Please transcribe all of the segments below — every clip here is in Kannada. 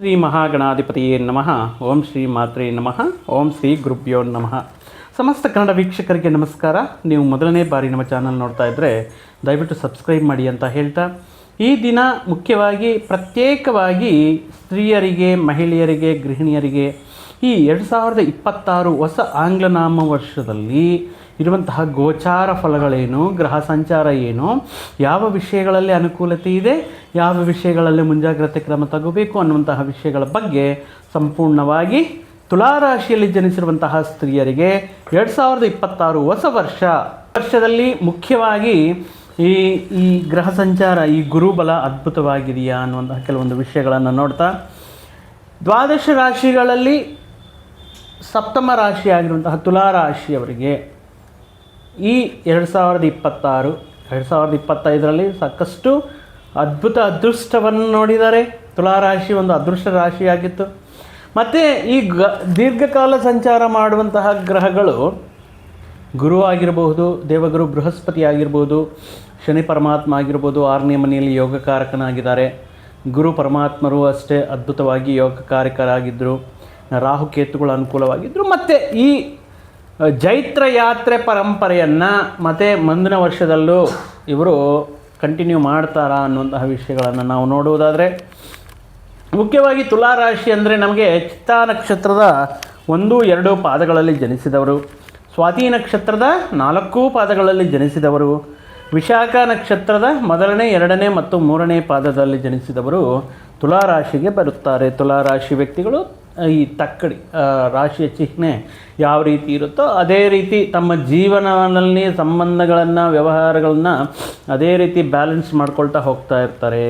ಶ್ರೀ ಮಹಾಗಣಾಧಿಪತಿಯೇ ನಮಃ. ಓಂ ಶ್ರೀ ಮಾತ್ರೇ ನಮಃ. ಓಂ ಶ್ರೀ ಗುರುಭ್ಯೋ ನಮಃ. ಸಮಸ್ತ ಕನ್ನಡ ವೀಕ್ಷಕರಿಗೆ ನಮಸ್ಕಾರ. ನೀವು ಮೊದಲನೇ ಬಾರಿ ನಮ್ಮ ಚಾನಲ್ ನೋಡ್ತಾ ಇದ್ದರೆ ದಯವಿಟ್ಟು ಸಬ್ಸ್ಕ್ರೈಬ್ ಮಾಡಿ ಅಂತ ಹೇಳ್ತಾ, ಈ ದಿನ ಮುಖ್ಯವಾಗಿ ಪ್ರತ್ಯೇಕವಾಗಿ ಸ್ತ್ರೀಯರಿಗೆ, ಮಹಿಳೆಯರಿಗೆ, ಗೃಹಿಣಿಯರಿಗೆ ಈ ಎರಡು ಸಾವಿರದ ಇಪ್ಪತ್ತಾರು ಹೊಸ ಆಂಗ್ಲನಾಮ ವರ್ಷದಲ್ಲಿ ಇರುವಂತಹ ಗೋಚಾರ ಫಲಗಳೇನು, ಗ್ರಹ ಸಂಚಾರ ಏನು, ಯಾವ ವಿಷಯಗಳಲ್ಲಿ ಅನುಕೂಲತೆ ಇದೆ, ಯಾವ ವಿಷಯಗಳಲ್ಲಿ ಮುಂಜಾಗ್ರತೆ ಕ್ರಮ ತಗೋಬೇಕು ಅನ್ನುವಂತಹ ವಿಷಯಗಳ ಬಗ್ಗೆ ಸಂಪೂರ್ಣವಾಗಿ ತುಲಾರಾಶಿಯಲ್ಲಿ ಜನಿಸಿರುವಂತಹ ಸ್ತ್ರೀಯರಿಗೆ ಎರಡು ಸಾವಿರದ ಇಪ್ಪತ್ತಾರು ಹೊಸ ವರ್ಷ. ವರ್ಷದಲ್ಲಿ ಮುಖ್ಯವಾಗಿ ಈ ಈ ಗ್ರಹ ಸಂಚಾರ, ಈ ಗುರುಬಲ ಅದ್ಭುತವಾಗಿದೆಯಾ ಅನ್ನುವಂತಹ ಕೆಲವೊಂದು ವಿಷಯಗಳನ್ನು ನೋಡ್ತಾ, ದ್ವಾದಶ ರಾಶಿಗಳಲ್ಲಿ ಸಪ್ತಮ ರಾಶಿಯಾಗಿರುವಂತಹ ತುಲಾ ರಾಶಿಯವರಿಗೆ ಈ ಎರಡು ಸಾವಿರದ ಇಪ್ಪತ್ತಾರು, ಎರಡು ಸಾವಿರದ ಇಪ್ಪತ್ತೈದರಲ್ಲಿ ಸಾಕಷ್ಟು ಅದ್ಭುತ ಅದೃಷ್ಟವನ್ನು ನೋಡಿದ್ದಾರೆ. ತುಲಾರಾಶಿ ಒಂದು ಅದೃಷ್ಟ ರಾಶಿಯಾಗಿತ್ತು. ಮತ್ತು ಈ ಗ, ದೀರ್ಘಕಾಲ ಸಂಚಾರ ಮಾಡುವಂತಹ ಗ್ರಹಗಳು ಗುರು ಆಗಿರಬಹುದು, ದೇವಗುರು ಬೃಹಸ್ಪತಿ ಆಗಿರ್ಬೋದು ಶನಿ ಪರಮಾತ್ಮ ಆಗಿರ್ಬೋದು, ಆರನೇ ಮನೆಯಲ್ಲಿ ಯೋಗಕಾರಕನಾಗಿದ್ದಾರೆ. ಗುರು ಪರಮಾತ್ಮರು ಅಷ್ಟೇ ಅದ್ಭುತವಾಗಿ ಯೋಗಕಾರಕರಾಗಿದ್ದರು ರಾಹುಕೇತುಗಳು ಅನುಕೂಲವಾಗಿದ್ದರು ಮತ್ತು ಈ ಜೈತ್ರ ಯಾತ್ರೆ ಪರಂಪರೆಯನ್ನು ಮತ್ತು ಮುಂದಿನ ವರ್ಷದಲ್ಲೂ ಇವರು ಕಂಟಿನ್ಯೂ ಮಾಡ್ತಾರಾ ಅನ್ನುವಂತಹ ವಿಷಯಗಳನ್ನು ನಾವು ನೋಡುವುದಾದರೆ, ಮುಖ್ಯವಾಗಿ ತುಲಾರಾಶಿ ಅಂದರೆ ನಮಗೆ ಚಿತ್ತಾ ನಕ್ಷತ್ರದ ಒಂದು, ಎರಡು ಪಾದಗಳಲ್ಲಿ ಜನಿಸಿದವರು, ಸ್ವಾತಿ ನಕ್ಷತ್ರದ ನಾಲ್ಕು ಪಾದಗಳಲ್ಲಿ ಜನಿಸಿದವರು, ವಿಶಾಖ ನಕ್ಷತ್ರದ ಮೊದಲನೇ, ಎರಡನೇ ಮತ್ತು ಮೂರನೇ ಪಾದದಲ್ಲಿ ಜನಿಸಿದವರು ತುಲಾರಾಶಿಗೆ ಬರುತ್ತಾರೆ. ತುಲಾರಾಶಿ ವ್ಯಕ್ತಿಗಳು ಈ ತಕ್ಕಡಿ ರಾಶಿಯ ಚಿಹ್ನೆ ಯಾವ ರೀತಿ ಇರುತ್ತೋ ಅದೇ ರೀತಿ ತಮ್ಮ ಜೀವನದಲ್ಲಿ ಸಂಬಂಧಗಳನ್ನು, ವ್ಯವಹಾರಗಳನ್ನು ಅದೇ ರೀತಿ ಬ್ಯಾಲೆನ್ಸ್ ಮಾಡ್ಕೊಳ್ತಾ ಹೋಗ್ತಾ ಇರ್ತಾರೆ.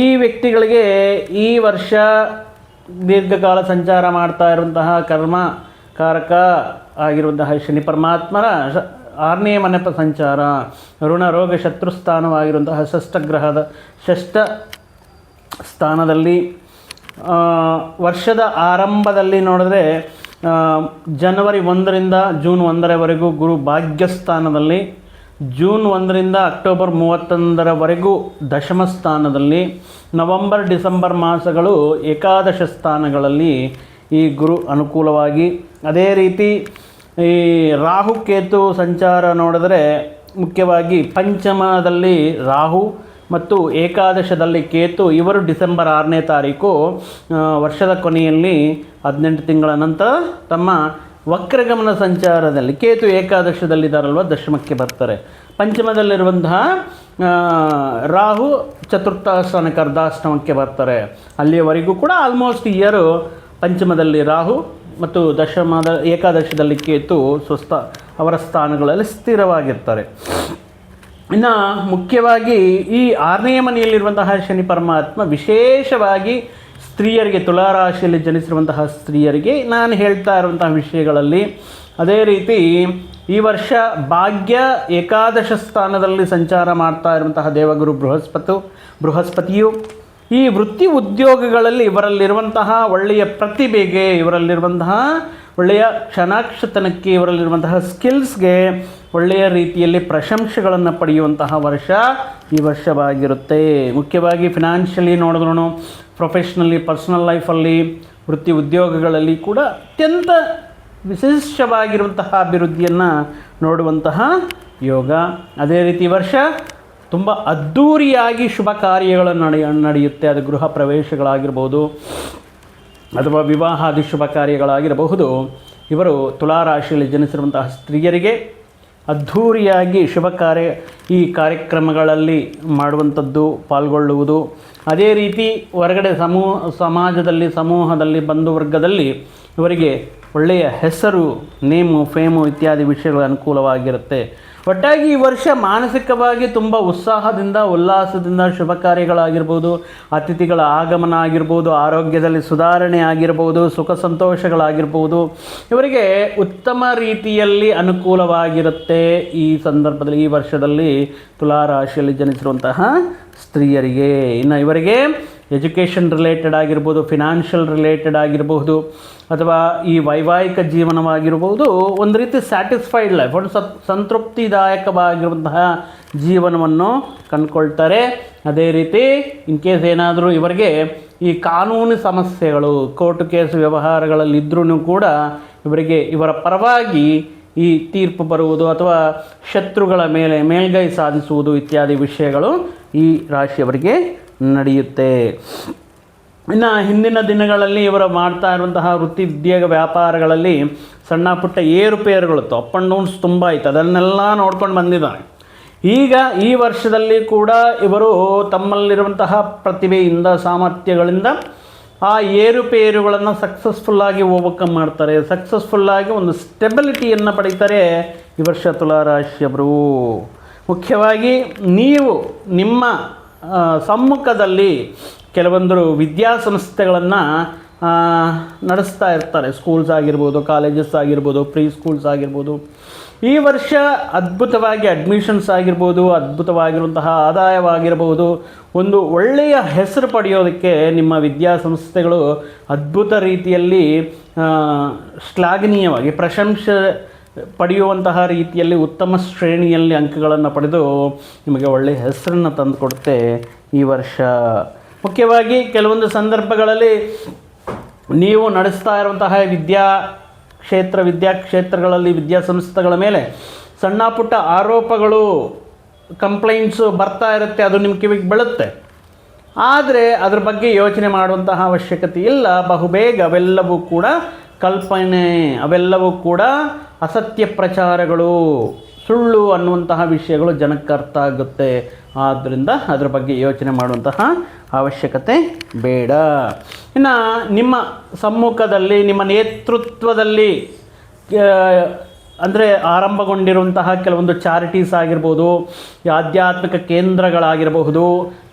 ಈ ವ್ಯಕ್ತಿಗಳಿಗೆ ಈ ವರ್ಷ ದೀರ್ಘಕಾಲ ಸಂಚಾರ ಮಾಡ್ತಾ ಇರುವಂತಹ ಕರ್ಮ ಕಾರಕ ಆಗಿರುವಂತಹ ಶನಿ ಪರಮಾತ್ಮರ ಆರನೇ ಮನೆಪ ಸಂಚಾರ, ಋಣ ರೋಗ ಶತ್ರುಸ್ಥಾನವಾಗಿರುವಂತಹ ಷಷ್ಠಗ್ರಹದ ಷಷ್ಠ ಸ್ಥಾನದಲ್ಲಿ ವರ್ಷದ ಆರಂಭದಲ್ಲಿ ನೋಡಿದ್ರೆ ಜನವರಿ ಒಂದರಿಂದ ಜೂನ್ ಒಂದರವರೆಗೂ ಗುರು ಭಾಗ್ಯಸ್ಥಾನದಲ್ಲಿ, ಜೂನ್ ಒಂದರಿಂದ ಅಕ್ಟೋಬರ್ ಮೂವತ್ತೊಂದರವರೆಗೂ ದಶಮ ಸ್ಥಾನದಲ್ಲಿ, ನವಂಬರ್, ಡಿಸೆಂಬರ್ ಮಾಸಗಳು ಏಕಾದಶ ಸ್ಥಾನಗಳಲ್ಲಿ ಈ ಗುರು ಅನುಕೂಲವಾಗಿ. ಅದೇ ರೀತಿ ಈ ರಾಹು ಕೇತು ಸಂಚಾರ ನೋಡಿದ್ರೆ ಮುಖ್ಯವಾಗಿ ಪಂಚಮದಲ್ಲಿ ರಾಹು ಮತ್ತು ಏಕಾದಶದಲ್ಲಿ ಕೇತು, ಇವರು ಡಿಸೆಂಬರ್ ಆರನೇ ತಾರೀಕು ವರ್ಷದ ಕೊನೆಯಲ್ಲಿ ಹದಿನೆಂಟು ತಿಂಗಳ ನಂತರ ತಮ್ಮ ವಕ್ರಗಮನ ಸಂಚಾರದಲ್ಲಿ, ಕೇತು ಏಕಾದಶದಲ್ಲಿದ್ದಾರಲ್ವ, ದಶಮಕ್ಕೆ ಬರ್ತಾರೆ. ಪಂಚಮದಲ್ಲಿರುವಂತಹ ರಾಹು ಚತುರ್ಥ ಸ್ಥಾನಕ್ಕೆ ಅರ್ಧಾಷ್ಟಮಕ್ಕೆ ಬರ್ತಾರೆ. ಅಲ್ಲಿಯವರೆಗೂ ಕೂಡ ಆಲ್ಮೋಸ್ಟ್ ಇಯರು ಪಂಚಮದಲ್ಲಿ ರಾಹು ಮತ್ತು ದಶಮದ ಏಕಾದಶದಲ್ಲಿ ಕೇತು ಸ್ವಸ್ಥ, ಅವರ ಸ್ಥಾನಗಳಲ್ಲಿ ಸ್ಥಿರವಾಗಿರ್ತಾರೆ. ಇನ್ನು ಮುಖ್ಯವಾಗಿ ಈ ಆರನೇ ಮನೆಯಲ್ಲಿರುವಂತಹ ಶನಿ ಪರಮಾತ್ಮ ವಿಶೇಷವಾಗಿ ಸ್ತ್ರೀಯರಿಗೆ, ತುಲಾರಾಶಿಯಲ್ಲಿ ಜನಿಸಿರುವಂತಹ ಸ್ತ್ರೀಯರಿಗೆ ನಾನು ಹೇಳ್ತಾ ಇರುವಂತಹ ವಿಷಯಗಳಲ್ಲಿ ಅದೇ ರೀತಿ ಈ ವರ್ಷ ಭಾಗ್ಯ ಏಕಾದಶ ಸ್ಥಾನದಲ್ಲಿ ಸಂಚಾರ ಮಾಡ್ತಾ ಇರುವಂತಹ ದೇವಗುರು ಬೃಹಸ್ಪತು, ಬೃಹಸ್ಪತಿಯು ಈ ವೃತ್ತಿ ಉದ್ಯೋಗಗಳಲ್ಲಿ ಇವರಲ್ಲಿರುವಂತಹ ಒಳ್ಳೆಯ ಪ್ರತಿಭೆಗೆ, ಇವರಲ್ಲಿರುವಂತಹ ಒಳ್ಳೆಯ ಕ್ಷಣಾಕ್ಷತನಕ್ಕೆ, ಇವರಲ್ಲಿರುವಂತಹ ಸ್ಕಿಲ್ಸ್ಗೆ ಒಳ್ಳೆಯ ರೀತಿಯಲ್ಲಿ ಪ್ರಶಂಸೆಗಳನ್ನು ಪಡೆಯುವಂತಹ ವರ್ಷ ಈ ವರ್ಷವಾಗಿರುತ್ತೆ. ಮುಖ್ಯವಾಗಿ ಫಿನಾನ್ಷಿಯಲಿ ನೋಡಿದ್ರು ಪ್ರೊಫೆಷ್ನಲಿ ಪರ್ಸ್ನಲ್ ಲೈಫಲ್ಲಿ ವೃತ್ತಿ ಉದ್ಯೋಗಗಳಲ್ಲಿ ಕೂಡ ಅತ್ಯಂತ ವಿಶೇಷವಾಗಿರುವಂತಹ ಅಭಿವೃದ್ಧಿಯನ್ನು ನೋಡುವಂತಹ ಯೋಗ. ಅದೇ ರೀತಿ ವರ್ಷ ತುಂಬ ಅದ್ಧೂರಿಯಾಗಿ ಶುಭ ಕಾರ್ಯಗಳನ್ನು ನಡೆಯ ನಡೆಯುತ್ತೆ. ಅದು ಗೃಹ ಪ್ರವೇಶಗಳಾಗಿರ್ಬೋದು, ಅಥವಾ ವಿವಾಹಾದಿ ಶುಭ ಕಾರ್ಯಗಳಾಗಿರಬಹುದು. ಇವರು ತುಲಾರಾಶಿಯಲ್ಲಿ ಜನಿಸಿರುವಂತಹ ಸ್ತ್ರೀಯರಿಗೆ ಅದ್ಧೂರಿಯಾಗಿ ಶುಭ ಕಾರ್ಯ ಈ ಕಾರ್ಯಕ್ರಮಗಳಲ್ಲಿ ಮಾಡುವಂಥದ್ದು ಪಾಲ್ಗೊಳ್ಳುವುದು. ಅದೇ ರೀತಿ ಹೊರಗಡೆ ಸಮೂಹ ಸಮಾಜದಲ್ಲಿ ಸಮೂಹದಲ್ಲಿ ಬಂಧುವರ್ಗದಲ್ಲಿ ಇವರಿಗೆ ಒಳ್ಳೆಯ ಹೆಸರು, ನೇಮು, ಫೇಮು ಇತ್ಯಾದಿ ವಿಷಯಗಳು ಅನುಕೂಲವಾಗಿರುತ್ತೆ. ಒಟ್ಟಾಗಿ ಈ ವರ್ಷ ಮಾನಸಿಕವಾಗಿ ತುಂಬ ಉತ್ಸಾಹದಿಂದ, ಉಲ್ಲಾಸದಿಂದ ಶುಭ ಕಾರ್ಯಗಳಾಗಿರ್ಬೋದು, ಅತಿಥಿಗಳ ಆಗಮನ ಆಗಿರ್ಬೋದು, ಆರೋಗ್ಯದಲ್ಲಿ ಸುಧಾರಣೆ ಆಗಿರ್ಬೋದು, ಸುಖ ಸಂತೋಷಗಳಾಗಿರ್ಬೋದು, ಇವರಿಗೆ ಉತ್ತಮ ರೀತಿಯಲ್ಲಿ ಅನುಕೂಲವಾಗಿರುತ್ತೆ ಈ ಸಂದರ್ಭದಲ್ಲಿ, ಈ ವರ್ಷದಲ್ಲಿ ತುಲಾರಾಶಿಯಲ್ಲಿ ಜನಿಸಿರುವಂತಹ ಸ್ತ್ರೀಯರಿಗೆ. ಇನ್ನು ಇವರಿಗೆ ಎಜುಕೇಷನ್ ರಿಲೇಟೆಡ್ ಆಗಿರ್ಬೋದು, ಫಿನಾನ್ಷಿಯಲ್ ರಿಲೇಟೆಡ್ ಆಗಿರಬಹುದು ಅಥವಾ ಈ ವೈವಾಹಿಕ ಜೀವನವಾಗಿರ್ಬೋದು, ಒಂದು ರೀತಿ ಸ್ಯಾಟಿಸ್ಫೈಡ್ ಲೈಫ್ ಒಂದು ಸತ್, ಸಂತೃಪ್ತಿದಾಯಕವಾಗಿರುವಂತಹ ಜೀವನವನ್ನು ಕಂಡುಕೊಳ್ತಾರೆ. ಅದೇ ರೀತಿ ಇನ್ ಕೇಸ್ ಏನಾದರೂ ಇವರಿಗೆ ಈ ಕಾನೂನು ಸಮಸ್ಯೆಗಳು ಕೋರ್ಟ್ ಕೇಸ್ ವ್ಯವಹಾರಗಳಲ್ಲಿದ್ದರೂ ಕೂಡ ಇವರಿಗೆ, ಇವರ ಪರವಾಗಿ ಈ ತೀರ್ಪು ಬರುವುದು ಅಥವಾ ಶತ್ರುಗಳ ಮೇಲೆ ಮೇಲ್ಗೈ ಸಾಧಿಸುವುದು ಇತ್ಯಾದಿ ವಿಷಯಗಳು ಈ ರಾಶಿಯವರಿಗೆ ನಡೆಯುತ್ತೆ. ಇನ್ನು ಹಿಂದಿನ ದಿನಗಳಲ್ಲಿ ಇವರು ಮಾಡ್ತಾ ಇರುವಂತಹ ವೃತ್ತಿ ಉದ್ಯೋಗ ವ್ಯಾಪಾರಗಳಲ್ಲಿ ಸಣ್ಣ ಪುಟ್ಟ ಏರುಪೇರುಗಳು ಅಪ್ ಆ್ಯಂಡ್ ಡೌನ್ಸ್ ತುಂಬ ಆಯಿತು ಅದನ್ನೆಲ್ಲ ನೋಡ್ಕೊಂಡು ಬಂದಿದ್ದಾನೆ ಈಗ ಈ ವರ್ಷದಲ್ಲಿ ಕೂಡ ಇವರು ತಮ್ಮಲ್ಲಿರುವಂತಹ ಪ್ರತಿಭೆಯಿಂದ, ಸಾಮರ್ಥ್ಯಗಳಿಂದ ಆ ಏರುಪೇರುಗಳನ್ನು ಸಕ್ಸಸ್ಫುಲ್ಲಾಗಿ ಓವರ್ಕಮ್ ಮಾಡ್ತಾರೆ. ಸಕ್ಸಸ್ಫುಲ್ಲಾಗಿ ಒಂದು ಸ್ಟೆಬಿಲಿಟಿಯನ್ನು ಪಡೀತಾರೆ ಈ ವರ್ಷ ತುಲಾರಾಶಿಯವರು. ಮುಖ್ಯವಾಗಿ ನೀವು ನಿಮ್ಮ ಸಮ್ಮುಖದಲ್ಲಿ ಕೆಲವೊಂದು ವಿದ್ಯಾಸಂಸ್ಥೆಗಳನ್ನು ನಡೆಸ್ತಾ ಇರ್ತಾರೆ. ಸ್ಕೂಲ್ಸ್ ಆಗಿರ್ಬೋದು ಕಾಲೇಜಸ್ ಆಗಿರ್ಬೋದು ಪ್ರೀ ಸ್ಕೂಲ್ಸ್ ಆಗಿರ್ಬೋದು. ಈ ವರ್ಷ ಅದ್ಭುತವಾಗಿ ಅಡ್ಮಿಷನ್ಸ್ ಆಗಿರ್ಬೋದು, ಅದ್ಭುತವಾಗಿರುವಂತಹ ಆದಾಯವಾಗಿರ್ಬೋದು. ಒಂದು ಒಳ್ಳೆಯ ಹೆಸರು ಪಡೆಯೋದಕ್ಕೆ ನಿಮ್ಮ ವಿದ್ಯಾಸಂಸ್ಥೆಗಳು ಅದ್ಭುತ ರೀತಿಯಲ್ಲಿ ಶ್ಲಾಘನೀಯವಾಗಿ, ಪ್ರಶಂಸೆ ಪಡೆಯುವಂತಹ ರೀತಿಯಲ್ಲಿ ಉತ್ತಮ ಶ್ರೇಣಿಯಲ್ಲಿ ಅಂಕಗಳನ್ನು ಪಡೆದು ನಿಮಗೆ ಒಳ್ಳೆಯ ಹೆಸರನ್ನು ತಂದುಕೊಡುತ್ತೆ ಈ ವರ್ಷ. ಮುಖ್ಯವಾಗಿ ಕೆಲವೊಂದು ಸಂದರ್ಭಗಳಲ್ಲಿ ನೀವು ನಡೆಸ್ತಾ ಇರುವಂತಹ ವಿದ್ಯಾ ಕ್ಷೇತ್ರ ವಿದ್ಯಾಕ್ಷೇತ್ರಗಳಲ್ಲಿ ವಿದ್ಯಾಸಂಸ್ಥೆಗಳ ಮೇಲೆ ಸಣ್ಣ ಪುಟ್ಟ ಆರೋಪಗಳು, ಕಂಪ್ಲೇಂಟ್ಸು ಬರ್ತಾ ಇರುತ್ತೆ, ಅದು ನಿಮ್ಮ ಕಿವಿಗೆ ಬೀಳುತ್ತೆ. ಆದರೆ ಅದ್ರ ಬಗ್ಗೆ ಯೋಚನೆ ಮಾಡುವಂತಹ ಅವಶ್ಯಕತೆ ಇಲ್ಲ. ಬಹುಬೇಗ ಅವೆಲ್ಲವೂ ಕೂಡ ಕಲ್ಪನೆ, ಅವೆಲ್ಲವೂ ಕೂಡ ಅಸತ್ಯ ಪ್ರಚಾರಗಳು, ಸುಳ್ಳು ಅನ್ನುವಂತಹ ವಿಷಯಗಳು ಜನಕ್ಕೆ ಅರ್ಥ ಆಗುತ್ತೆ. ಆದ್ದರಿಂದ ಅದರ ಬಗ್ಗೆ ಯೋಚನೆ ಮಾಡುವಂತಹ ಅವಶ್ಯಕತೆ ಬೇಡ. ಇನ್ನು ನಿಮ್ಮ ಸಮ್ಮುಖದಲ್ಲಿ, ನಿಮ್ಮ ನೇತೃತ್ವದಲ್ಲಿ ಅಂದರೆ ಆರಂಭಗೊಂಡಿರುವಂತಹ ಕೆಲವೊಂದು ಚಾರಿಟೀಸ್ ಆಗಿರ್ಬೋದು ಆಧ್ಯಾತ್ಮಿಕ ಕೇಂದ್ರಗಳಾಗಿರಬಹುದು,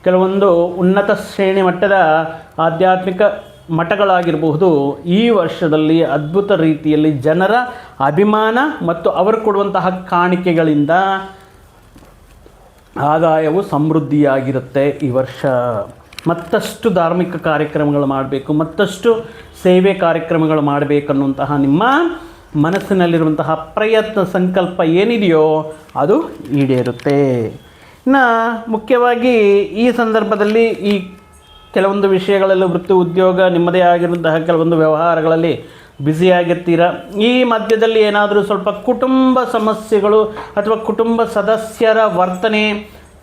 ಕೆಲವೊಂದು ಉನ್ನತ ಶ್ರೇಣಿ ಮಟ್ಟದ ಆಧ್ಯಾತ್ಮಿಕ ಮಠಗಳಾಗಿರಬಹುದು, ಈ ವರ್ಷದಲ್ಲಿ ಅದ್ಭುತ ರೀತಿಯಲ್ಲಿ ಜನರ ಅಭಿಮಾನ ಮತ್ತು ಅವರು ಕೊಡುವಂತಹ ಕಾಣಿಕೆಗಳಿಂದ ಆದಾಯವು ಸಮೃದ್ಧಿಯಾಗಿರುತ್ತೆ ಈ ವರ್ಷ. ಮತ್ತಷ್ಟು ಧಾರ್ಮಿಕ ಕಾರ್ಯಕ್ರಮಗಳು ಮಾಡಬೇಕು, ಮತ್ತಷ್ಟು ಸೇವೆ ಕಾರ್ಯಕ್ರಮಗಳು ಮಾಡಬೇಕನ್ನುವಂತಹ ನಿಮ್ಮ ಮನಸ್ಸಿನಲ್ಲಿರುವಂತಹ ಪ್ರಯತ್ನ, ಸಂಕಲ್ಪ ಏನಿದೆಯೋ ಅದು ಈಡೇರುತ್ತೆ. ಇನ್ನು ಮುಖ್ಯವಾಗಿ ಈ ಸಂದರ್ಭದಲ್ಲಿ ಈ ಕೆಲವೊಂದು ವಿಷಯಗಳಲ್ಲಿ ವೃತ್ತಿ ಉದ್ಯೋಗ ನಿಮ್ಮದೇ ಆಗಿರುವಂತಹ ಕೆಲವೊಂದು ವ್ಯವಹಾರಗಳಲ್ಲಿ ಬ್ಯುಸಿಯಾಗಿರ್ತೀರ ಈ ಮಧ್ಯದಲ್ಲಿ ಏನಾದರೂ ಸ್ವಲ್ಪ ಕುಟುಂಬ ಸಮಸ್ಯೆಗಳು ಅಥವಾ ಕುಟುಂಬ ಸದಸ್ಯರ ವರ್ತನೆ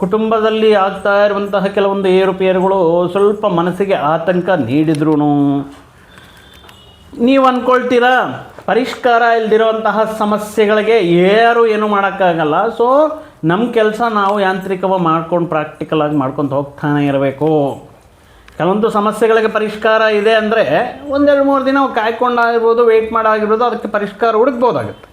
ಕುಟುಂಬದಲ್ಲಿ ಆಗ್ತಾ ಇರುವಂತಹ ಕೆಲವೊಂದು ಏರುಪೇರುಗಳು ಸ್ವಲ್ಪ ಮನಸ್ಸಿಗೆ ಆತಂಕ ನೀಡಿದ್ರು ನೀವು ಅಂದ್ಕೊಳ್ತೀರಾ ಪರಿಷ್ಕಾರ ಇಲ್ದಿರುವಂತಹ ಸಮಸ್ಯೆಗಳಿಗೆ ಯಾರು ಏನು ಮಾಡೋಕ್ಕಾಗಲ್ಲ. ಸೊ ನಮ್ಮ ಕೆಲಸ ನಾವು ಯಾಂತ್ರಿಕವಾಗಿ ಮಾಡ್ಕೊಂಡು ಪ್ರಾಕ್ಟಿಕಲ್ ಆಗಿ ಮಾಡ್ಕೊಂಡು ಹೋಗ್ತಾನೆ ಇರಬೇಕು. ಕೆಲವೊಂದು ಸಮಸ್ಯೆಗಳಿಗೆ ಪರಿಷ್ಕಾರ ಇದೆ ಅಂದರೆ ಒಂದೆರಡು ಮೂರು ದಿನ ಕಾಯ್ಕೊಂಡಾಗಿರ್ಬೋದು ವೆಯ್ಟ್ ಮಾಡಾಗಿರ್ಬೋದು, ಅದಕ್ಕೆ ಪರಿಷ್ಕಾರ ಹುಡುಕ್ಬೋದಾಗುತ್ತೆ.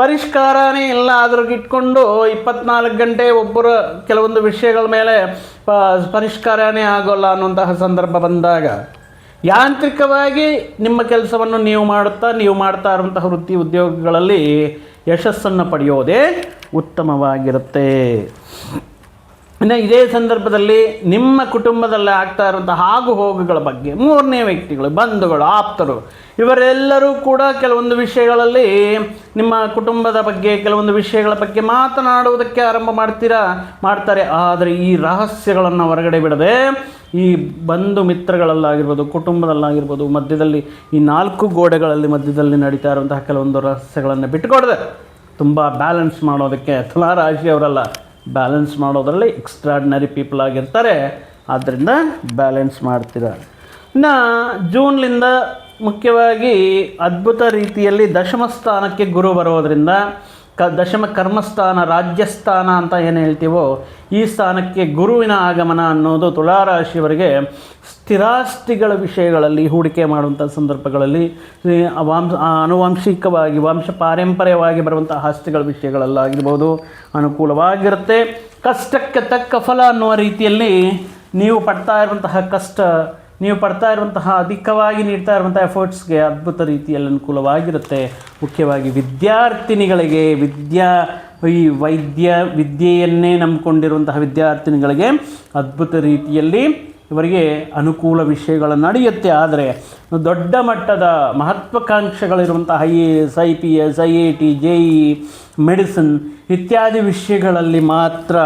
ಪರಿಷ್ಕಾರನೇ ಇಲ್ಲ ಅದ್ರಿಗೆ ಇಟ್ಕೊಂಡು ಇಪ್ಪತ್ನಾಲ್ಕು ಗಂಟೆ ಒಬ್ಬರು ಕೆಲವೊಂದು ವಿಷಯಗಳ ಮೇಲೆ ಪರಿಷ್ಕಾರನೇ ಆಗೋಲ್ಲ ಅನ್ನುವಂತಹ ಸಂದರ್ಭ ಬಂದಾಗ ಯಾಂತ್ರಿಕವಾಗಿ ನಿಮ್ಮ ಕೆಲಸವನ್ನು ನೀವು ಮಾಡುತ್ತಾ, ನೀವು ಮಾಡ್ತಾ ಇರುವಂತಹ ವೃತ್ತಿ ಉದ್ಯೋಗಗಳಲ್ಲಿ ಯಶಸ್ಸನ್ನು ಪಡೆಯೋದೇ ಉತ್ತಮವಾಗಿರುತ್ತೆ. ಇನ್ನು ಇದೇ ಸಂದರ್ಭದಲ್ಲಿ ನಿಮ್ಮ ಕುಟುಂಬದಲ್ಲಿ ಆಗ್ತಾ ಇರುವಂತಹ ಆಗು ಹೋಗುಗಳ ಬಗ್ಗೆ ಮೂರನೇ ವ್ಯಕ್ತಿಗಳು, ಬಂಧುಗಳು, ಆಪ್ತರು, ಇವರೆಲ್ಲರೂ ಕೂಡ ಕೆಲವೊಂದು ವಿಷಯಗಳಲ್ಲಿ ನಿಮ್ಮ ಕುಟುಂಬದ ಬಗ್ಗೆ, ಕೆಲವೊಂದು ವಿಷಯಗಳ ಬಗ್ಗೆ ಮಾತನಾಡುವುದಕ್ಕೆ ಆರಂಭ ಮಾಡ್ತೀರಾ? ಮಾಡ್ತಾರೆ. ಆದರೆ ಈ ರಹಸ್ಯಗಳನ್ನು ಹೊರಗಡೆ ಬಿಡದೆ ಈ ಬಂಧು ಮಿತ್ರಗಳಲ್ಲಾಗಿರ್ಬೋದು, ಕುಟುಂಬದಲ್ಲಾಗಿರ್ಬೋದು, ಮಧ್ಯದಲ್ಲಿ ಈ ನಾಲ್ಕು ಗೋಡೆಗಳಲ್ಲಿ ಮಧ್ಯದಲ್ಲಿ ನಡೀತಾ ಇರುವಂತಹ ಕೆಲವೊಂದು ರಹಸ್ಯಗಳನ್ನು ಬಿಟ್ಟುಕೊಡದೆ ತುಂಬ ಬ್ಯಾಲೆನ್ಸ್ ಮಾಡೋದಕ್ಕೆ ತುಲಾರಾಶಿಯವರಲ್ಲ ಬ್ಯಾಲೆನ್ಸ್ ಮಾಡೋದರಲ್ಲಿ ಎಕ್ಸ್ಟ್ರಾಡ್ನರಿ ಪೀಪಲ್ ಆಗಿರ್ತಾರೆ. ಆದ್ದರಿಂದ ಬ್ಯಾಲೆನ್ಸ್ ಮಾಡ್ತೀರ. ಇನ್ನು ಜೂನ್ಲಿಂದ ಮುಖ್ಯವಾಗಿ ಅದ್ಭುತ ರೀತಿಯಲ್ಲಿ ದಶಮ ಸ್ಥಾನಕ್ಕೆ ಗುರು ಬರೋದರಿಂದ ಕ ದಶಮ ಕರ್ಮಸ್ಥಾನ, ರಾಜ್ಯಸ್ಥಾನ ಅಂತ ಏನು ಹೇಳ್ತೀವೋ, ಈ ಸ್ಥಾನಕ್ಕೆ ಗುರುವಿನ ಆಗಮನ ಅನ್ನೋದು ತುಳಾರಾಶಿಯವರಿಗೆ ಸ್ಥಿರಾಸ್ತಿಗಳ ವಿಷಯಗಳಲ್ಲಿ ಹೂಡಿಕೆ ಮಾಡುವಂಥ ಸಂದರ್ಭಗಳಲ್ಲಿ ವಾಂಶ ಆನುವಂಶಿಕವಾಗಿ, ವಂಶ ಪಾರಂಪರ್ಯವಾಗಿ ಬರುವಂಥ ಆಸ್ತಿಗಳ ವಿಷಯಗಳಲ್ಲಾಗಿರ್ಬೋದು, ಅನುಕೂಲವಾಗಿರುತ್ತೆ. ಕಷ್ಟಕ್ಕೆ ತಕ್ಕ ಫಲ ಅನ್ನುವ ರೀತಿಯಲ್ಲಿ ನೀವು ಪಡ್ತಾ ಇರುವಂತಹ ಕಷ್ಟ ನೀವು ಪಡ್ತಾ ಇರುವಂತಹ, ಅಧಿಕವಾಗಿ ನೀಡ್ತಾ ಇರುವಂತಹ ಎಫರ್ಟ್ಸ್ಗೆ ಅದ್ಭುತ ರೀತಿಯಲ್ಲಿ ಅನುಕೂಲವಾಗಿರುತ್ತೆ. ಮುಖ್ಯವಾಗಿ ವಿದ್ಯಾರ್ಥಿನಿಗಳಿಗೆ ವಿದ್ಯಾ, ಈ ವೈದ್ಯ, ವಿದ್ಯೆಯನ್ನೇ ನಂಬಿಕೊಂಡಿರುವಂತಹ ವಿದ್ಯಾರ್ಥಿನಿಗಳಿಗೆ ಅದ್ಭುತ ರೀತಿಯಲ್ಲಿ ಇವರಿಗೆ ಅನುಕೂಲ ವಿಷಯಗಳು ನಡೆಯುತ್ತೆ. ಆದರೆ, ದೊಡ್ಡ ಮಟ್ಟದ ಮಹತ್ವಾಕಾಂಕ್ಷೆಗಳಿರುವಂತಹ I A S I P S I I T J E medicine ಇತ್ಯಾದಿ ವಿಷಯಗಳಲ್ಲಿ ಮಾತ್ರ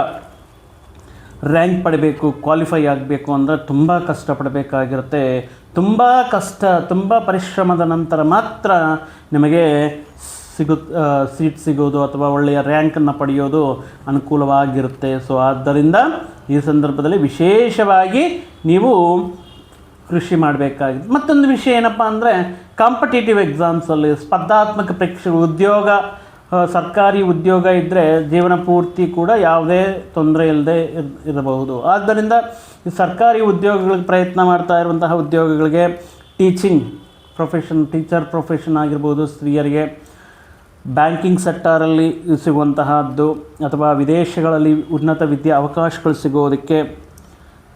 ರ್ಯಾಂಕ್ ಪಡಿಬೇಕು ಕ್ವಾಲಿಫೈ ಆಗಬೇಕು ಅಂದರೆ ತುಂಬ ಕಷ್ಟಪಡಬೇಕಾಗಿರುತ್ತೆ. ತುಂಬ ಕಷ್ಟ, ತುಂಬ ಪರಿಶ್ರಮದ ನಂತರ ಮಾತ್ರ ನಿಮಗೆ ಸಿಗು ಸೀಟ್ ಸಿಗೋದು ಅಥವಾ ಒಳ್ಳೆಯ ರ್ಯಾಂಕನ್ನು ಪಡೆಯೋದು ಅನುಕೂಲವಾಗಿರುತ್ತೆ. ಸೊ ಆದ್ದರಿಂದ ಈ ಸಂದರ್ಭದಲ್ಲಿ ವಿಶೇಷವಾಗಿ ನೀವು ಕೃಷಿ ಮಾಡಬೇಕಾಗಿದೆ ಮತ್ತೊಂದು ವಿಷಯ ಏನಪ್ಪ ಅಂದರೆ ಕಾಂಪಿಟೇಟಿವ್ ಎಕ್ಸಾಮ್ಸಲ್ಲಿ ಸ್ಪರ್ಧಾತ್ಮಕ ಪರೀಕ್ಷೆ ಉದ್ಯೋಗ ಸರ್ಕಾರಿ ಉದ್ಯೋಗ ಇದ್ದರೆ ಜೀವನ ಪೂರ್ತಿ ಕೂಡ ಯಾವುದೇ ತೊಂದರೆ ಇಲ್ಲದೆ ಇರ್, ಇರಬಹುದು. ಆದ್ದರಿಂದ ಸರ್ಕಾರಿ ಉದ್ಯೋಗಗಳಿಗೆ ಪ್ರಯತ್ನ ಮಾಡ್ತಾ ಇರುವಂತಹ ಉದ್ಯೋಗಗಳಿಗೆ ಟೀಚಿಂಗ್ ಪ್ರೊಫೆಷನ್ ಟೀಚರ್ ಪ್ರೊಫೆಷನ್ ಆಗಿರ್ಬೋದು, ಸ್ತ್ರೀಯರಿಗೆ ಬ್ಯಾಂಕಿಂಗ್ ಸೆಕ್ಟಾರಲ್ಲಿ ಸಿಗುವಂತಹದ್ದು ಅಥವಾ ವಿದೇಶಗಳಲ್ಲಿ ಉನ್ನತ ವಿದ್ಯಾ ಅವಕಾಶಗಳು ಸಿಗೋದಕ್ಕೆ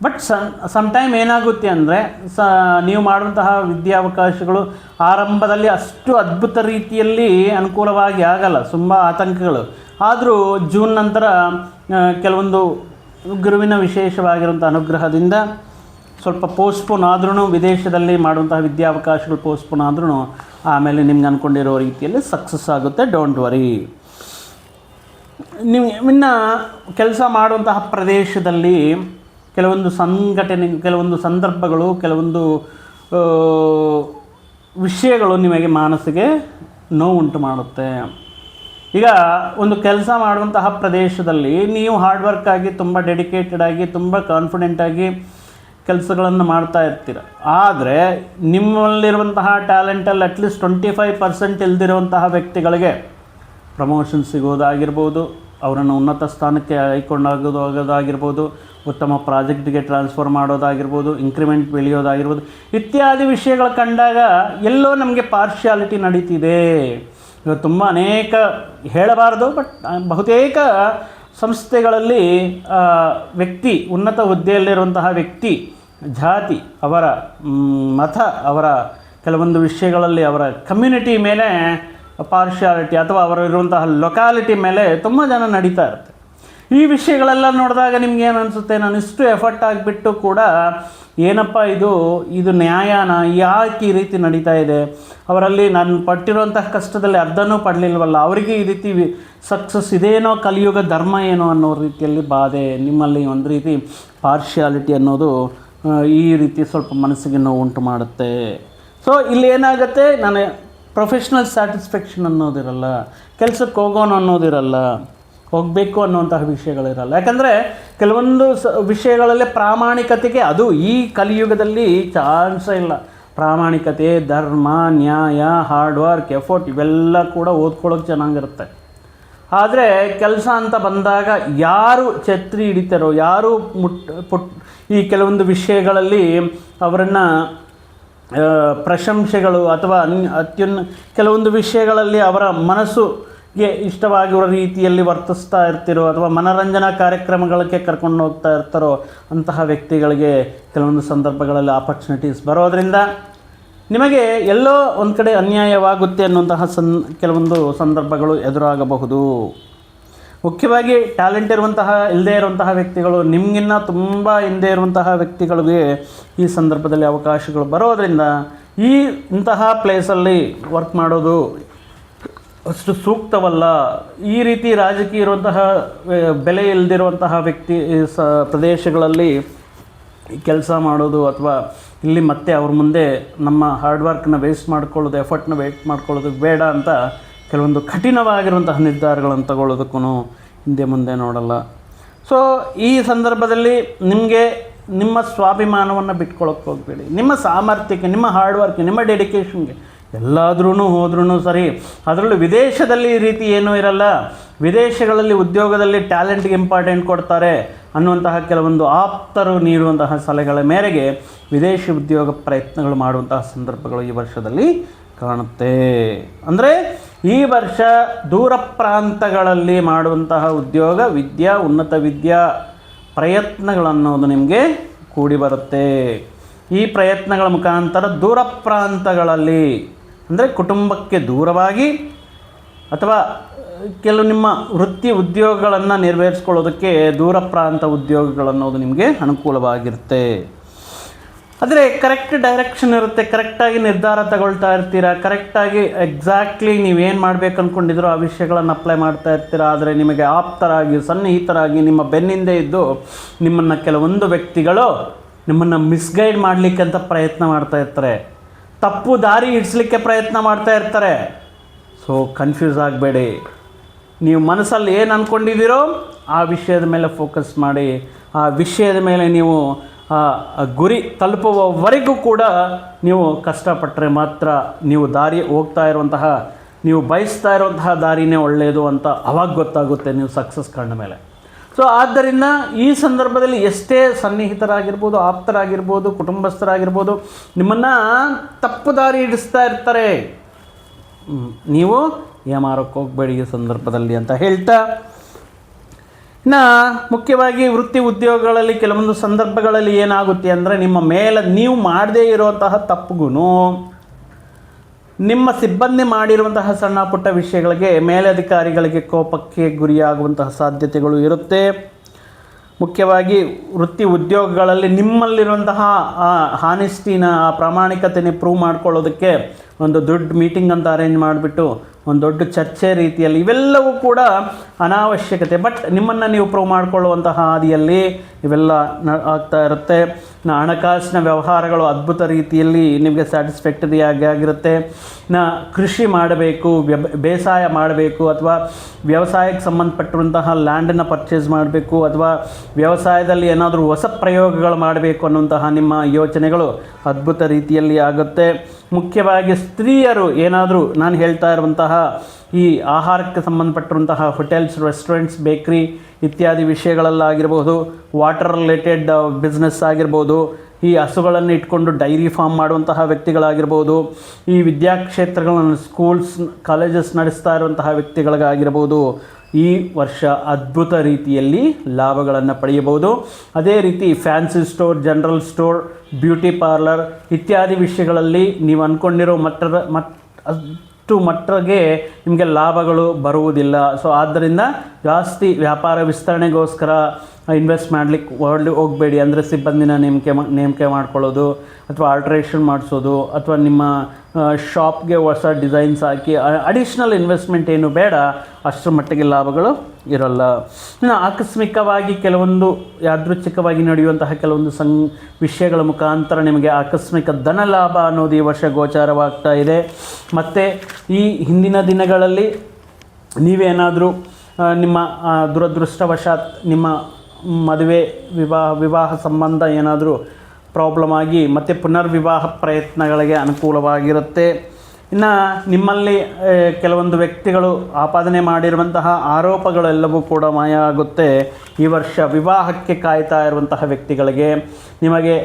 ಬಟ್ ಸಮ್ ಸಮ್ಟೈಮ್ ಏನಾಗುತ್ತೆ ಅಂದರೆ, ಸ, ನೀವು ಮಾಡುವಂತಹ ವಿದ್ಯಾವಕಾಶಗಳು ಆರಂಭದಲ್ಲಿ ಅಷ್ಟು ಅದ್ಭುತ ರೀತಿಯಲ್ಲಿ ಅನುಕೂಲವಾಗಿ ಆಗಲ್ಲ, ತುಂಬ ಆತಂಕಗಳು. ಆದರೂ ಜೂನ್ ನಂತರ ಕೆಲವೊಂದು ಗುರುವಿನ ವಿಶೇಷವಾಗಿರುವಂಥ ಅನುಗ್ರಹದಿಂದ ಸ್ವಲ್ಪ ಪೋಸ್ಟ್ಪೋನ್ ಆದ್ರೂ ವಿದೇಶದಲ್ಲಿ ಮಾಡುವಂತಹ ವಿದ್ಯಾವಕಾಶಗಳು ಪೋಸ್ಟ್ಪೋನ್ ಆದ್ರೂ ಆಮೇಲೆ ನಿಮ್ಗೆ ಅಂದ್ಕೊಂಡಿರೋ ರೀತಿಯಲ್ಲಿ ಸಕ್ಸಸ್ ಆಗುತ್ತೆ ಡೋಂಟ್ ವರಿ ನೀವು ಇನ್ನು ಕೆಲಸ ಮಾಡುವಂತಹ ಪ್ರದೇಶದಲ್ಲಿ ಕೆಲವೊಂದು ಸಂಘಟನೆ, ಕೆಲವೊಂದು ಸಂದರ್ಭಗಳು, ಕೆಲವೊಂದು ವಿಷಯಗಳು ನಿಮಗೆ ಮಾನಸಿಗೆ ನೋವುಂಟು ಮಾಡುತ್ತೆ. ಈಗ ಒಂದು ಕೆಲಸ ಮಾಡುವಂತಹ ಪ್ರದೇಶದಲ್ಲಿ ನೀವು ಹಾರ್ಡ್ ವರ್ಕ್ ಆಗಿ, ತುಂಬ ಡೆಡಿಕೇಟೆಡ್ ಆಗಿ, ತುಂಬ ಕಾನ್ಫಿಡೆಂಟ್ ಆಗಿ ಕೆಲಸಗಳನ್ನು ಮಾಡ್ತಾ ಇರ್ತೀರ. ಆದರೆ ನಿಮ್ಮಲ್ಲಿರುವಂತಹ ಟ್ಯಾಲೆಂಟಲ್ಲಿ at least twenty five percent ಇಲ್ದಿರುವಂತಹ ವ್ಯಕ್ತಿಗಳಿಗೆ ಪ್ರಮೋಷನ್ ಸಿಗೋದಾಗಿರ್ಬೋದು. ಅವರನ್ನು ಉನ್ನತ ಸ್ಥಾನಕ್ಕೆ ಆಗೋದಾಗಿರ್ಬೋದು, ಉತ್ತಮ ಪ್ರಾಜೆಕ್ಟ್ಗೆ ಟ್ರಾನ್ಸ್ಫರ್ ಮಾಡೋದಾಗಿರ್ಬೋದು ಇಂಕ್ರಿಮೆಂಟ್ ಬೆಳೆಯೋದಾಗಿರ್ಬೋದು, ಇತ್ಯಾದಿ ವಿಷಯಗಳು ಕಂಡಾಗ ಎಲ್ಲೋ ನಮಗೆ ಪಾರ್ಶಿಯಾಲಿಟಿ ನಡೀತಿದೆ. ಇವತ್ತು ತುಂಬ ಅನೇಕ ಹೇಳಬಾರ್ದು ಬಟ್ ಬಹುತೇಕ ಸಂಸ್ಥೆಗಳಲ್ಲಿ ವ್ಯಕ್ತಿ, ಉನ್ನತ ಹುದ್ದೆಯಲ್ಲಿರುವಂತಹ ವ್ಯಕ್ತಿ, ಜಾತಿ, ಅವರ ಮತ, ಅವರ ಕೆಲವೊಂದು ವಿಷಯಗಳಲ್ಲಿ ಅವರ ಕಮ್ಯುನಿಟಿ ಮೇಲೆ ಪಾರ್ಶಿಯಾಲಿಟಿ ಅಥವಾ ಅವರಿರುವಂತಹ ಲೊಕ್ಯಾಲಿಟಿ ಮೇಲೆ ತುಂಬ ಜನ ನಡೀತಾ ಇರುತ್ತೆ. ಈ ವಿಷಯಗಳೆಲ್ಲ ನೋಡಿದಾಗ ನಿಮ್ಗೆ ಏನು ಅನಿಸುತ್ತೆ? ನಾನು ಇಷ್ಟು ಎಫರ್ಟ್ ಆಗಿಬಿಟ್ಟು ಕೂಡ ಏನಪ್ಪ ಇದು? ಇದು ನ್ಯಾಯನ? ಯಾಕೆ ಈ ರೀತಿ ನಡೀತಾ ಇದೆ? ಅವರಲ್ಲಿ ನಾನು ಪಟ್ಟಿರುವಂತಹ ಕಷ್ಟದಲ್ಲಿ ಅರ್ಧನೂ ಪಡಲಿಲ್ವಲ್ಲ. ಅವರಿಗೆ ಈ ರೀತಿ ಸಕ್ಸಸ್ ಇದೇನೋ ಕಲಿಯುಗ ಧರ್ಮ ಏನೋ ಅನ್ನೋ ರೀತಿಯಲ್ಲಿ ಬಾಧೆ. ನಿಮ್ಮಲ್ಲಿ ಒಂದು ರೀತಿ ಪಾರ್ಶಿಯಾಲಿಟಿ ಅನ್ನೋದು ಈ ರೀತಿ ಸ್ವಲ್ಪ ಮನಸ್ಸಿಗೆ ನೋವು ಉಂಟು ಮಾಡುತ್ತೆ. ಸೊ ಇಲ್ಲಿ ಏನಾಗುತ್ತೆ? ನಾನು ಪ್ರೊಫೆಷ್ನಲ್ ಸ್ಯಾಟಿಸ್ಫ್ಯಾಕ್ಷನ್ ಅನ್ನೋದಿರಲ್ಲ ಕೆಲಸಕ್ಕೆ ಹೋಗೋಣ ಅನ್ನೋದಿರಲ್ಲ, ಹೋಗಬೇಕು ಅನ್ನುವಂತಹ ವಿಷಯಗಳಿರಲ್ಲ. ಯಾಕಂದರೆ ಕೆಲವೊಂದು ಸ, ವಿಷಯಗಳಲ್ಲಿ ಪ್ರಾಮಾಣಿಕತೆಗೆ ಅದು ಈ ಕಲಿಯುಗದಲ್ಲಿ ಚಾನ್ಸೇ ಇಲ್ಲ. ಪ್ರಾಮಾಣಿಕತೆ, ಧರ್ಮ, ನ್ಯಾಯ ಹಾರ್ಡ್ ವರ್ಕ್ ಎಫೋರ್ಟ್ ಇವೆಲ್ಲ ಕೂಡ ಓದ್ಕೊಳ್ಳೋಕೆ ಚೆನ್ನಾಗಿರುತ್ತೆ. ಆದರೆ ಕೆಲಸ ಅಂತ ಬಂದಾಗ ಯಾರು ಛತ್ರಿ ಹಿಡಿತಾರೋ, ಯಾರು ಮುಟ್, ಪುಟ್, ಈ ಕೆಲವೊಂದು ವಿಷಯಗಳಲ್ಲಿ ಅವರನ್ನು ಪ್ರಶಂಸೆಗಳು ಅಥವಾ ಅನ್ ಅತ್ಯುನ್ನ ಕೆಲವೊಂದು ವಿಷಯಗಳಲ್ಲಿ ಅವರ ಮನಸ್ಸುಗೆ ಇಷ್ಟವಾಗಿರೋ ರೀತಿಯಲ್ಲಿ ವರ್ತಿಸ್ತಾ ಇರ್ತಿರೋ ಅಥವಾ ಮನರಂಜನಾ ಕಾರ್ಯಕ್ರಮಗಳಿಗೆ ಕರ್ಕೊಂಡು ಹೋಗ್ತಾ ಇರ್ತಾರೋ ಅಂತಹ ವ್ಯಕ್ತಿಗಳಿಗೆ ಕೆಲವೊಂದು ಸಂದರ್ಭಗಳಲ್ಲಿ ಆಪರ್ಚುನಿಟೀಸ್ ಬರೋದರಿಂದ ನಿಮಗೆ ಎಲ್ಲೋ ಒಂದು ಕಡೆ ಅನ್ಯಾಯವಾಗುತ್ತೆ ಅನ್ನುವಂತಹ ಸನ್ ಕೆಲವೊಂದು ಸಂದರ್ಭಗಳು ಎದುರಾಗಬಹುದು. ಮುಖ್ಯವಾಗಿ ಟ್ಯಾಲೆಂಟ್ ಇರುವಂತಹ ಇಲ್ಲದೇ ಇರುವಂತಹ ವ್ಯಕ್ತಿಗಳು, ನಿಮಗಿನ್ನ ತುಂಬ ಹಿಂದೆ ಇರುವಂತಹ ವ್ಯಕ್ತಿಗಳಿಗೆ ಈ ಸಂದರ್ಭದಲ್ಲಿ ಅವಕಾಶಗಳು ಬರೋದರಿಂದ ಈ ಇಂತಹ ಪ್ಲೇಸಲ್ಲಿ ವರ್ಕ್ ಮಾಡೋದು ಅಷ್ಟು ಸೂಕ್ತವಲ್ಲ. ಈ ರೀತಿ ರಾಜಕೀಯ ಇರುವಂತಹ, ಬೆಲೆ ಇಲ್ಲದಿರುವಂತಹ ವ್ಯಕ್ತಿ, ಸ, ಪ್ರದೇಶಗಳಲ್ಲಿ ಕೆಲಸ ಮಾಡೋದು ಅಥವಾ ಇಲ್ಲಿ ಮತ್ತೆ ಅವ್ರ ಮುಂದೆ ನಮ್ಮ ಹಾರ್ಡ್ ವರ್ಕ್ನ ವೇಸ್ಟ್ ಮಾಡ್ಕೊಳ್ಳೋದು ಎಫರ್ಟ್ನ ವೇಸ್ಟ್ ಮಾಡ್ಕೊಳ್ಳೋದು ಬೇಡ ಅಂತ ಕೆಲವೊಂದು ಕಠಿಣವಾಗಿರುವಂತಹ ನಿರ್ಧಾರಗಳನ್ನು ತಗೊಳ್ಳೋದಕ್ಕೂ ಹಿಂದೆ ಮುಂದೆ ನೋಡಲ್ಲ. ಸೊ ಈ ಸಂದರ್ಭದಲ್ಲಿ ನಿಮಗೆ ನಿಮ್ಮ ಸ್ವಾಭಿಮಾನವನ್ನು ಬಿಟ್ಕೊಳ್ಳೋಕೆ ಹೋಗಬೇಡಿ. ನಿಮ್ಮ ಸಾಮರ್ಥ್ಯಕ್ಕೆ, ನಿಮ್ಮ ಹಾರ್ಡ್ ವರ್ಕ್ ನಿಮ್ಮ ಡೆಡಿಕೇಷನ್ಗೆ ಎಲ್ಲಾದ್ರೂ ಹೋದ್ರೂ ಸರಿ. ಅದರಲ್ಲೂ ವಿದೇಶದಲ್ಲಿ ಈ ರೀತಿ ಏನೂ ಇರಲ್ಲ. ವಿದೇಶಗಳಲ್ಲಿ ಉದ್ಯೋಗದಲ್ಲಿ ಟ್ಯಾಲೆಂಟ್ಗೆ ಇಂಪಾರ್ಟೆಂಟ್ ಕೊಡ್ತಾರೆ ಅನ್ನುವಂತಹ ಕೆಲವೊಂದು ಆಪ್ತರು ನೀಡುವಂತಹ ಸಲಹೆಗಳ ಮೇರೆಗೆ ವಿದೇಶಿ ಉದ್ಯೋಗ ಪ್ರಯತ್ನಗಳು ಮಾಡುವಂತಹ ಸಂದರ್ಭಗಳು ಈ ವರ್ಷದಲ್ಲಿ ಕಾಣುತ್ತೆ. ಅಂದರೆ ಈ ವರ್ಷ ದೂರ ಪ್ರಾಂತಗಳಲ್ಲಿ ಮಾಡುವಂತಹ ಉದ್ಯೋಗ, ವಿದ್ಯಾ, ಉನ್ನತ ವಿದ್ಯಾ ಪ್ರಯತ್ನಗಳನ್ನೋದು ನಿಮಗೆ ಕೂಡಿ ಬರುತ್ತೆ. ಈ ಪ್ರಯತ್ನಗಳ ಮುಖಾಂತರ ದೂರ ಪ್ರಾಂತಗಳಲ್ಲಿ, ಅಂದರೆ ಕುಟುಂಬಕ್ಕೆ ದೂರವಾಗಿ ಅಥವಾ ಕೆಲವು ನಿಮ್ಮ ವೃತ್ತಿ ಉದ್ಯೋಗಗಳನ್ನು ನೆರವೇರಿಸ್ಕೊಳ್ಳೋದಕ್ಕೆ ದೂರ ಪ್ರಾಂತ ಉದ್ಯೋಗಗಳನ್ನೋದು ನಿಮಗೆ ಅನುಕೂಲವಾಗಿರುತ್ತೆ. ಆದರೆ ಕರೆಕ್ಟ್ ಡೈರೆಕ್ಷನ್ ಇರುತ್ತೆ ಕರೆಕ್ಟಾಗಿ ನಿರ್ಧಾರ ತಗೊಳ್ತಾ ಇರ್ತೀರಾ? ಕರೆಕ್ಟಾಗಿ ಎಕ್ಸಾಕ್ಟ್ಲಿ ನೀವೇನು ಮಾಡಬೇಕು ಅಂದ್ಕೊಂಡಿದ್ರೋ ಆ ವಿಷಯಗಳನ್ನು ಅಪ್ಲೈ ಮಾಡ್ತಾ ಇರ್ತೀರಾ? ಆದರೆ ನಿಮಗೆ ಆಪ್ತರಾಗಿ, ಸನ್ನಿಹಿತರಾಗಿ, ನಿಮ್ಮ ಬೆನ್ನಿಂದೆ ಇದ್ದು ನಿಮ್ಮನ್ನು ಕೆಲವೊಂದು ವ್ಯಕ್ತಿಗಳು ನಿಮ್ಮನ್ನು ಮಿಸ್ಗೈಡ್ ಮಾಡಲಿಕ್ಕೆ ಅಂತ ಪ್ರಯತ್ನ ಮಾಡ್ತಾ ಇರ್ತಾರೆ. ತಪ್ಪು ದಾರಿ ಹಿಡಿಸ್ಲಿಕ್ಕೆ ಪ್ರಯತ್ನ ಮಾಡ್ತಾ ಇರ್ತಾರೆ. ಸೊ ಕನ್ಫ್ಯೂಸ್ ಆಗಬೇಡಿ. ನೀವು ಮನಸ್ಸಲ್ಲಿ ಏನು ಅಂದ್ಕೊಂಡಿದ್ದೀರೋ ಆ ವಿಷಯದ ಮೇಲೆ ಫೋಕಸ್ ಮಾಡಿ, ಆ ವಿಷಯದ ಮೇಲೆ ನೀವು ಗುರಿ ತಲುಪುವವರೆಗೂ ಕೂಡ ನೀವು ಕಷ್ಟಪಟ್ಟರೆ ಮಾತ್ರ ನೀವು ದಾರಿ ಹೋಗ್ತಾ ಇರುವಂತಹ, ನೀವು ಬಯಸ್ತಾ ಇರುವಂತಹ ದಾರಿನೇ ಒಳ್ಳೆಯದು ಅಂತ ಅವಾಗ ಗೊತ್ತಾಗುತ್ತೆ ನೀವು ಸಕ್ಸಸ್ ಕಂಡ ಮೇಲೆ. ಸೊ ಆದ್ದರಿಂದ ಈ ಸಂದರ್ಭದಲ್ಲಿ ಎಷ್ಟೇ ಸನ್ನಿಹಿತರಾಗಿರ್ಬೋದು, ಆಪ್ತರಾಗಿರ್ಬೋದು, ಕುಟುಂಬಸ್ಥರಾಗಿರ್ಬೋದು, ನಿಮ್ಮನ್ನು ತಪ್ಪು ದಾರಿ ಹಿಡಿಸ್ತಾ ಇರ್ತಾರೆ. ನೀವು ಏಮಾರಕ್ಕೆ ಹೋಗಬೇಡಿ ಈ ಸಂದರ್ಭದಲ್ಲಿ ಅಂತ ಹೇಳ್ತಾ ಇನ್ನು ಮುಖ್ಯವಾಗಿ ವೃತ್ತಿ ಉದ್ಯೋಗಗಳಲ್ಲಿ ಕೆಲವೊಂದು ಸಂದರ್ಭಗಳಲ್ಲಿ ಏನಾಗುತ್ತೆ ಅಂದರೆ ನಿಮ್ಮ ಮೇಲೆ ನೀವು ಮಾಡದೇ ಇರುವಂತಹ ತಪ್ಪುಗೂ ನಿಮ್ಮ ಸಿಬ್ಬಂದಿ ಮಾಡಿರುವಂತಹ ಸಣ್ಣ ಪುಟ್ಟ ವಿಷಯಗಳಿಗೆ ಮೇಲಧಿಕಾರಿಗಳಿಗೆ ಕೋಪಕ್ಕೆ ಗುರಿಯಾಗುವಂತಹ ಸಾಧ್ಯತೆಗಳು ಇರುತ್ತೆ. ಮುಖ್ಯವಾಗಿ ವೃತ್ತಿ ಉದ್ಯೋಗಗಳಲ್ಲಿ ನಿಮ್ಮಲ್ಲಿರುವಂತಹ ಆ ಹಾನೆಸ್ಟಿನ ಆ ಪ್ರಾಮಾಣಿಕತೆನೇ ಪ್ರೂವ್ ಮಾಡ್ಕೊಳ್ಳೋದಕ್ಕೆ ಒಂದು ದೊಡ್ಡ ಮೀಟಿಂಗ್ ಅಂತ ಅರೇಂಜ್ ಮಾಡಿಬಿಟ್ಟು ಒಂದು ದೊಡ್ಡ ಚರ್ಚೆ ರೀತಿಯಲ್ಲಿ ಇವೆಲ್ಲವೂ ಕೂಡ ಅನಾವಶ್ಯಕತೆ. ಬಟ್ ನಿಮ್ಮನ್ನು ನೀವು ಪ್ರೂವ್ ಮಾಡಿಕೊಳ್ಳುವಂತಹ ಹಾದಿಯಲ್ಲಿ ಇವೆಲ್ಲ ನ ಆಗ್ತಾ ಇರುತ್ತೆ. ಹಣಕಾಸಿನ ವ್ಯವಹಾರಗಳು ಅದ್ಭುತ ರೀತಿಯಲ್ಲಿ ನಿಮಗೆ ಸ್ಯಾಟಿಸ್ಫ್ಯಾಕ್ಟರಿ ಆಗಿ ಆಗಿರುತ್ತೆ. ನ ಕೃಷಿ ಮಾಡಬೇಕು ಬೇಸಾಯ ಮಾಡಬೇಕು, ಅಥವಾ ವ್ಯವಸಾಯಕ್ಕೆ ಸಂಬಂಧಪಟ್ಟಿರುವಂತಹ ಲ್ಯಾಂಡನ್ನು ಪರ್ಚೇಸ್ ಮಾಡಬೇಕು, ಅಥವಾ ವ್ಯವಸಾಯದಲ್ಲಿ ಏನಾದರೂ ಹೊಸ ಪ್ರಯೋಗಗಳು ಮಾಡಬೇಕು ಅನ್ನುವಂತಹ ನಿಮ್ಮ ಯೋಚನೆಗಳು ಅದ್ಭುತ ರೀತಿಯಲ್ಲಿ ಆಗುತ್ತೆ. ಮುಖ್ಯವಾಗಿ ಸ್ತ್ರೀಯರು ಏನಾದರೂ ನಾನು ಹೇಳ್ತಾ ಇರುವಂತಹ ಈ ಆಹಾರಕ್ಕೆ ಸಂಬಂಧಪಟ್ಟಿರುವಂತಹ ಹೋಟೆಲ್ಸ್ ರೆಸ್ಟೋರೆಂಟ್ಸ್ ಬೇಕ್ರಿ ಇತ್ಯಾದಿ ವಿಷಯಗಳಲ್ಲಾಗಿರ್ಬೋದು ವಾಟರ್ ರಿಲೇಟೆಡ್ ಬಿಸ್ನೆಸ್ ಆಗಿರ್ಬೋದು, ಈ ಹಸುಗಳನ್ನು ಇಟ್ಕೊಂಡು ಡೈರಿ ಫಾರ್ಮ್ ಮಾಡುವಂತಹ ವ್ಯಕ್ತಿಗಳಾಗಿರ್ಬೋದು, ಈ ವಿದ್ಯಾಕ್ಷೇತ್ರಗಳನ್ನು ಸ್ಕೂಲ್ಸ್ ಕಾಲೇಜಸ್ ನಡೆಸ್ತಾ ಇರುವಂತಹ ವ್ಯಕ್ತಿಗಳಿಗಾಗಿರ್ಬೋದು, ಈ ವರ್ಷ ಅದ್ಭುತ ರೀತಿಯಲ್ಲಿ ಲಾಭಗಳನ್ನು ಪಡೆಯಬಹುದು. ಅದೇ ರೀತಿ fancy store general store beauty parlour ಇತ್ಯಾದಿ ವಿಷಯಗಳಲ್ಲಿ ನೀವು ಅಂದ್ಕೊಂಡಿರೋ ಮಟ್ಟದ ಮಟ್ ಅಷ್ಟು ಮಟ್ಟಿಗೆ ನಿಮಗೆ ಲಾಭಗಳು ಬರುವುದಿಲ್ಲ. ಸೊ ಆದ್ದರಿಂದ ಜಾಸ್ತಿ ವ್ಯಾಪಾರ ವಿಸ್ತರಣೆಗೋಸ್ಕರ ಇನ್ವೆಸ್ಟ್ ಮಾಡಲಿಕ್ಕೆ ವರ್ಲ್ಡ್ ಹೋಗಬೇಡಿ ಅಂದರೆ ಸಿಬ್ಬಂದಿನ ನೇಮಕೆ ನೇಮಕೆ ಮಾಡ್ಕೊಳ್ಳೋದು, ಅಥವಾ ಆಲ್ಟ್ರೇಷನ್ ಮಾಡಿಸೋದು, ಅಥವಾ ನಿಮ್ಮ ಶಾಪ್ಗೆ ಹೊಸ ಡಿಸೈನ್ಸ್ ಹಾಕಿ ಅಡಿಷ್ನಲ್ ಇನ್ವೆಸ್ಟ್ಮೆಂಟ್ ಏನು ಬೇಡ, ಅಷ್ಟರ ಮಟ್ಟಿಗೆ ಲಾಭಗಳು ಇರೋಲ್ಲ. ಇನ್ನು ಆಕಸ್ಮಿಕವಾಗಿ ಕೆಲವೊಂದು, ಯಾದೃಚ್ಛಿಕವಾಗಿ ನಡೆಯುವಂತಹ ಕೆಲವೊಂದು ಸಂ ವಿಷಯಗಳ ಮುಖಾಂತರ ನಿಮಗೆ ಆಕಸ್ಮಿಕ ಧನ ಲಾಭ ಅನ್ನೋದು ಈ ವರ್ಷ ಗೋಚಾರವಾಗ್ತಾ ಇದೆ. ಮತ್ತು ಈ ಹಿಂದಿನ ದಿನಗಳಲ್ಲಿ ನೀವೇನಾದರೂ ನಿಮ್ಮ ದುರದೃಷ್ಟವಶಾತ್ ನಿಮ್ಮ ಮದುವೆ ವಿವಾಹ ವಿವಾಹ ಸಂಬಂಧ ಏನಾದರೂ ಪ್ರಾಬ್ಲಮ್ ಆಗಿ ಮತ್ತು ಪುನರ್ವಿವಾಹ ಪ್ರಯತ್ನಗಳಿಗೆ ಅನುಕೂಲವಾಗಿರುತ್ತೆ. ಇನ್ನು ನಿಮ್ಮಲ್ಲಿ ಕೆಲವೊಂದು ವ್ಯಕ್ತಿಗಳು ಆಪಾದನೆ ಮಾಡಿರುವಂತಹ ಆರೋಪಗಳೆಲ್ಲವೂ ಕೂಡ ಮಾಯ ಆಗುತ್ತೆ ಈ ವರ್ಷ ವಿವಾಹಕ್ಕೆ ಕಾಯ್ತಾ ಇರುವಂತಹ ವ್ಯಕ್ತಿಗಳಿಗೆ ನಿಮಗೆ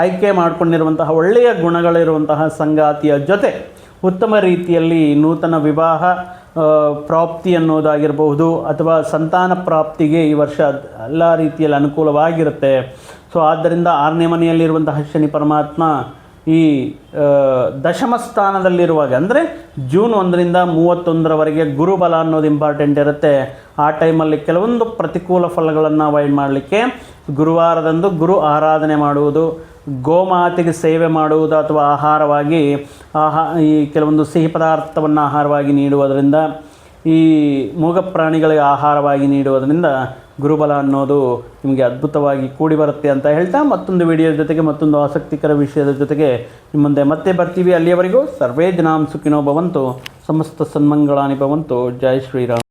ಆಯ್ಕೆ ಮಾಡಿಕೊಂಡಿರುವಂತಹ ಒಳ್ಳೆಯ ಗುಣಗಳಿರುವಂತಹ ಸಂಗಾತಿಯ ಜೊತೆ ಉತ್ತಮ ರೀತಿಯಲ್ಲಿ ನೂತನ ವಿವಾಹ ಪ್ರಾಪ್ತಿ ಅನ್ನೋದಾಗಿರಬಹುದು ಅಥವಾ ಸಂತಾನ ಪ್ರಾಪ್ತಿಗೆ ಈ ವರ್ಷ ಎಲ್ಲ ರೀತಿಯಲ್ಲಿ ಅನುಕೂಲವಾಗಿರುತ್ತೆ. ಸೊ ಆದ್ದರಿಂದ ಆರನೇ ಮನೆಯಲ್ಲಿರುವಂತಹ ಶನಿ ಪರಮಾತ್ಮ ಈ ದಶಮ ಸ್ಥಾನದಲ್ಲಿರುವಾಗ, ಅಂದರೆ ಜೂನ್ ಒಂದರಿಂದ ಮೂವತ್ತೊಂದರವರೆಗೆ ಗುರುಬಲ ಅನ್ನೋದು ಇಂಪಾರ್ಟೆಂಟ್ ಇರುತ್ತೆ. ಆ ಟೈಮಲ್ಲಿ ಕೆಲವೊಂದು ಪ್ರತಿಕೂಲ ಫಲಗಳನ್ನು ಅವಾಯ್ಡ್ ಮಾಡಲಿಕ್ಕೆ ಗುರುವಾರದಂದು ಗುರು ಆರಾಧನೆ ಮಾಡುವುದು ಗೋಮಾತೆಗೆ ಸೇವೆ ಮಾಡುವುದು ಅಥವಾ ಆಹಾರವಾಗಿ ಆಹಾ, ಈ ಕೆಲವೊಂದು ಸಿಹಿ ಪದಾರ್ಥವನ್ನು ಆಹಾರವಾಗಿ ನೀಡುವುದರಿಂದ, ಈ ಮೂಗ ಪ್ರಾಣಿಗಳಿಗೆ ಆಹಾರವಾಗಿ ನೀಡುವುದರಿಂದ ಗುರುಬಲ ಅನ್ನೋದು ನಿಮಗೆ ಅದ್ಭುತವಾಗಿ ಕೂಡಿ ಬರುತ್ತೆ ಅಂತ ಹೇಳ್ತಾ ಮತ್ತೊಂದು ವಿಡಿಯೋದ ಜೊತೆಗೆ, ಮತ್ತೊಂದು ಆಸಕ್ತಿಕರ ವಿಷಯದ ಜೊತೆಗೆ ನಿಮ್ಮ ಮುಂದೆ ಮತ್ತೆ ಬರ್ತೀವಿ. ಅಲ್ಲಿಯವರೆಗೂ ಸರ್ವೇ ಜನಾಂ ಸುಖಿನೋ ಭವಂತು ಸಮಸ್ತ ಸನ್ಮಂಗಳಾನಿ ಭವಂತು. ಜೈ ಶ್ರೀರಾಮ್.